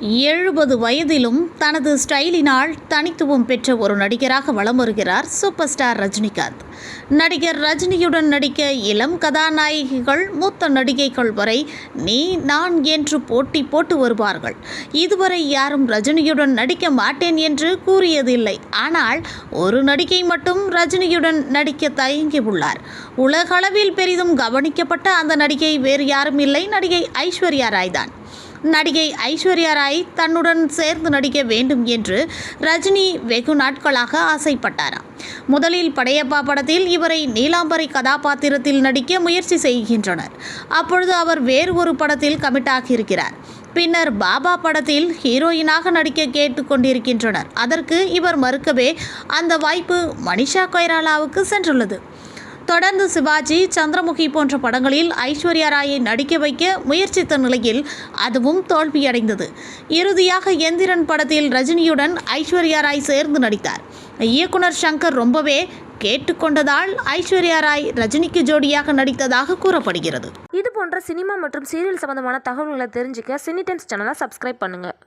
எழுபது வயதிலும் தனது ஸ்டைலினால் தனித்துவம் பெற்ற ஒரு நடிகராக வலம் வருகிறார் சூப்பர் ஸ்டார் ரஜினிகாந்த். நடிகர் ரஜினியுடன் நடிக்க இளம் கதாநாயகிகள் மூத்த நடிகைகள் வரை நீ நான் என்று போட்டி போட்டு வருவார்கள். இதுவரை யாரும் ரஜினியுடன் நடிக்க மாட்டேன் என்று கூறியதில்லை. ஆனால் ஒரு நடிகை மட்டும் ரஜினியுடன் நடிக்க தயங்கியுள்ளார். உலகளவில் பெரிதும் கவனிக்கப்பட்ட அந்த நடிகை வேறு யாரும் இல்லை. நடிகை ஐஸ்வர்யா ராய் தான் நடிகை ஐஸ்வர்யா ராய் தன்னுடன் சேர்ந்து நடிக்க வேண்டும் என்று ரஜினி வெகு நாட்களாக ஆசைப்பட்டாராம். முதலில் படையப்பா படத்தில் இவரை நீலாம்பரி கதாபாத்திரத்தில் நடிக்க முயற்சி செய்கின்றனர். அப்பொழுது அவர் வேறு ஒரு படத்தில் கமிட் ஆகியிருக்கிறார். பின்னர் பாபா படத்தில் ஹீரோயினாக நடிக்க கேட்டுக்கொண்டிருக்கின்றனர் அதற்கு இவர் மறுக்கவே அந்த வாய்ப்பு மனிஷா கொய்ராலாவுக்கு சென்றுள்ளது. தொடர்ந்து சிவாஜி சந்திரமுகி போன்ற படங்களில் ஐஸ்வர்யா ராயை நடிக்க வைக்க முயற்சித்த நிலையில் அதுவும் தோல்வியடைந்தது. இறுதியாக எந்திரன் படத்தில் ரஜினியுடன் ஐஸ்வர்யா ராய் சேர்ந்து நடித்தார். இயக்குனர் சங்கர் ரொம்பவே கேட்டுக்கொண்டதால் ஐஸ்வர்யா ராய் ரஜினிக்கு ஜோடியாக நடித்ததாக கூறப்படுகிறது. இது போன்ற சினிமா மற்றும் சீரியல் சம்பந்தமான தகவல்களை தெரிஞ்சுக்க சினி டைம்ஸ் சேனலை சப்ஸ்கிரைப் பண்ணுங்கள்